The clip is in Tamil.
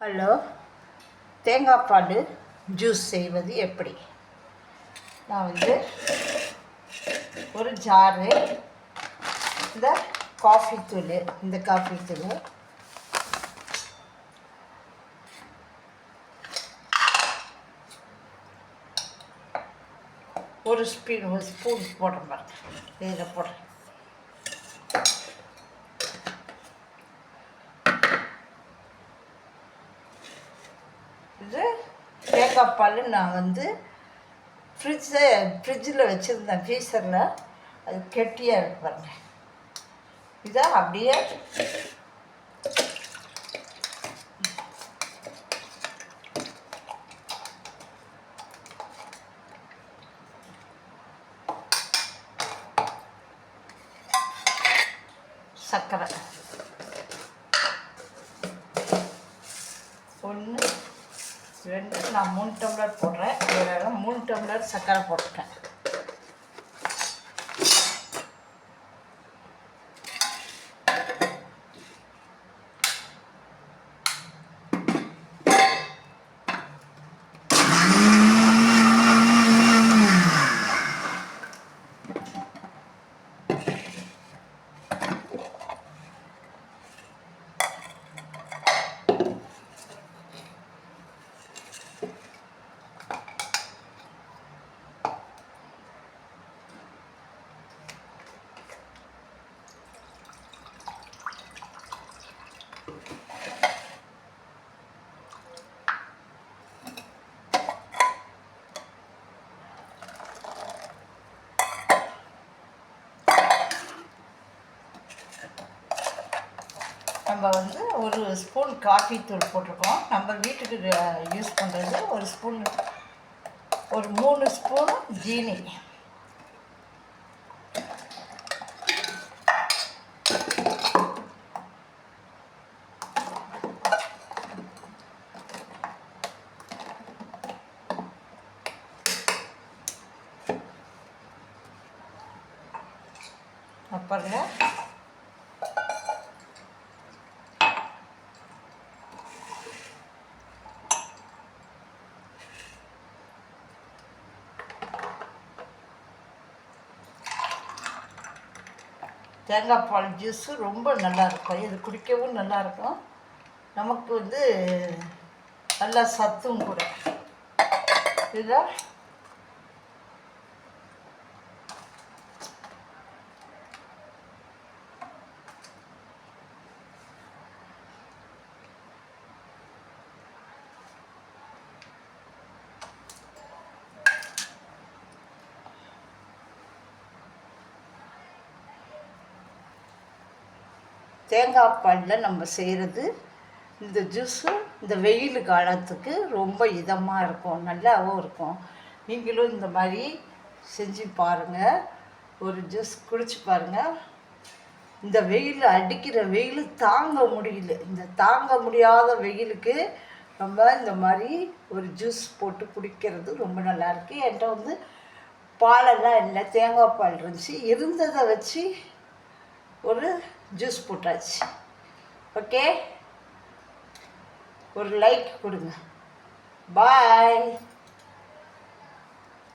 ஹலோ தேங்காய் பால் ஜூஸ் செய்வது எப்படி? நான் வந்து ஒரு ஜாரு இந்த காஃபி தூள் இந்த காஃபி தூள். ஒரு ஸ்பீன் ஒரு ஸ்பூன் போடுறேன் பாருங்க. இதில் போடுறேன். இது தேங்காய் பால் நான் வந்து ஃப்ரிட்ஜு ஃப்ரிட்ஜில் வச்சுருந்தேன் ஃப்ரீசரில் அது கெட்டியாக இருக்கு பாருங்க. இதை அப்படியே சக்கரை ரெண்டு நான் மூணு டம்ளர் போடுறேன். மூணு டம்ளர் சர்க்கரை போட்டுட்டேன். நம்ம வந்து ஒரு ஸ்பூன் காஃபி தூள் போட்டிருக்கோம். நம்ம வீட்டுக்கு யூஸ் பண்ணுறது ஒரு ஸ்பூன் ஒரு மூணு ஸ்பூன் ஜீனி. அப்புறம் தேங்காய் பால் ஜூஸு ரொம்ப நல்லாயிருக்கும். இது குடிக்கவும் நல்லாயிருக்கும். நமக்கு வந்து நல்லா சத்தும் கூட. இதுதான் தேங்காய் பாலில் நம்ம செய்கிறது இந்த ஜூஸு இந்த வெயில் காலத்துக்கு ரொம்ப இதமாக இருக்கும் நல்லாவும் இருக்கும். நீங்களும் இந்த மாதிரி செஞ்சு பாருங்கள் ஒரு ஜூஸ் குடிச்சு பாருங்கள் இந்த வெயில் அடிக்கிற வெயில் தாங்க முடியல. இந்த தாங்க முடியாத வெயிலுக்கு நம்ம இந்த மாதிரி ஒரு ஜூஸ் போட்டு குடிக்கிறது ரொம்ப நல்லாயிருக்கு என்கிட்ட வந்து பாலெல்லாம் இல்லை தேங்காய் பால் இருந்துச்சு. இருந்ததை வச்சு ஒரு ஜூஸ் போட்டாச்சு. ஓகே? ஒரு லைக் கொடுங்க. பாய்